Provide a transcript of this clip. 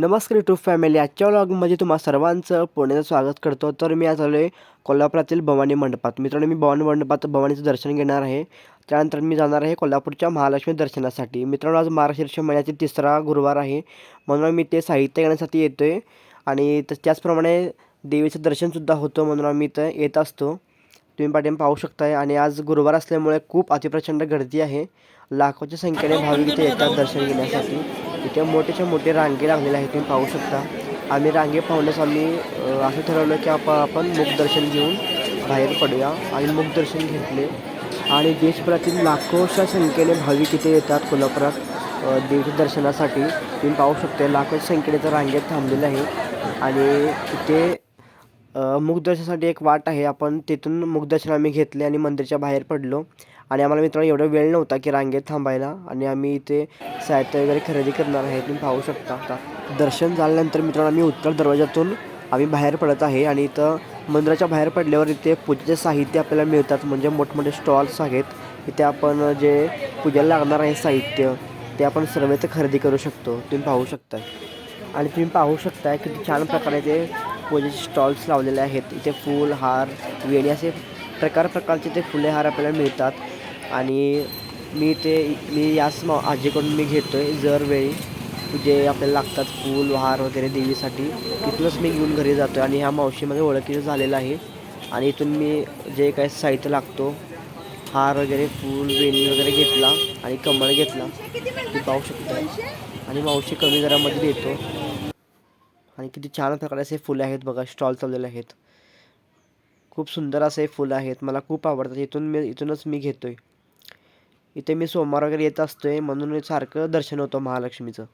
नमस्कार YouTube family आजच्या व्लॉगमध्ये तुम्हा सर्वांचं पुण्याचं स्वागत करतो. तर मी आज आलो आहे कोल्हापुरातील भवानी मंडपात. मित्रांनो मी भवानी मंडपात भवानीचं दर्शन घेणार आहे. त्यानंतर मी जाणार आहे कोल्हापूरच्या महालक्ष्मी दर्शनासाठी. मित्रांनो आज महाराष्ट्र महिन्यातील तिसरा गुरुवार आहे. म्हणून मी ते साहित्य घेण्यासाठी येतो आहे आणि त त्याचप्रमाणे देवीचं दर्शनसुद्धा होतं म्हणून आम्ही इथं येत असतो. तुम्ही पाठीमा पाहू शकताय. आणि आज गुरुवार असल्यामुळे खूप अतिप्रचंड गर्दी आहे. लाखोच्या संख्येने भाविक इथे येतात दर्शन घेण्यासाठी. इथे मोठेच्या मोठे रांगे लागलेले आहेत तुम्ही पाहू शकता. आम्ही रांगे पाहूनच आम्ही असं ठरवलं की आपण आपण मुखदर्शन घेऊन बाहेर पडूया आणि मुखदर्शन घेतले. आणि देशभरातील लाखोच्या संख्येने भाविक इथे येतात कोल्हापुरात देवदर्शनासाठी तुम्ही पाहू शकते लाखोच्या संख्येने तर रांगेत थांबलेलं आहे आणि इथे मुखदर्शनासाठी एक वाट आहे. आपण तिथून मुखदर्शन आम्ही घेतले आणि मंदिरच्या बाहेर पडलो. आणि आम्हाला मित्रांनो एवढा वेळ नव्हता की रांगेत थांबायला. आणि आम्ही इथे साहित्य वगैरे खरेदी करणार आहे तुम्ही पाहू शकता. आता दर्शन झाल्यानंतर मित्रांनो आम्ही उत्तर दरवाजातून आम्ही बाहेर पडत आहे आणि इथं मंदिराच्या बाहेर पडल्यावर इथे पूजेचे साहित्य आपल्याला मिळतात. म्हणजे मोठमोठे स्टॉल्स आहेत. इथे आपण जे पूजेला लागणार आहे साहित्य ते आपण सर्व इथं खरेदी करू शकतो. तुम्ही पाहू शकता आणि तुम्ही पाहू शकताय किती छान प्रकारे ते पूजेचे स्टॉल्स लावलेले आहेत. इथे फूल हार वेणी असे प्रकार प्रकारचे ते फुले हार आपल्याला मिळतात. आणि मी ते मी याच मा आजीकडून मी घेतो आहे दरवेळी. जे आपल्याला लागतात फूल हार वगैरे देवीसाठी तिथूनच मी घेऊन घरी जातो आहे आणि ह्या मावशीमध्ये ओळखीचं झालेलं आहे. आणि इथून मी जे काही साहित्य लागतो हार वगैरे फूल वेणी वगैरे घेतला आणि कमळ घेतला. ते पाहू शकतो. आणि मावशी कमी दरामध्ये देतो. आणि किती छान प्रकारे असे फुले आहेत बघा स्टॉल चाललेले आहेत. खूप सुंदर असं हे फुलं आहेत. मला खूप आवडतात. इथून मी इथूनच मी घेतो आहे इथे मी सोमवार वगैरे येत असतो आहे म्हणून सारखं दर्शन होतं महालक्ष्मीचं.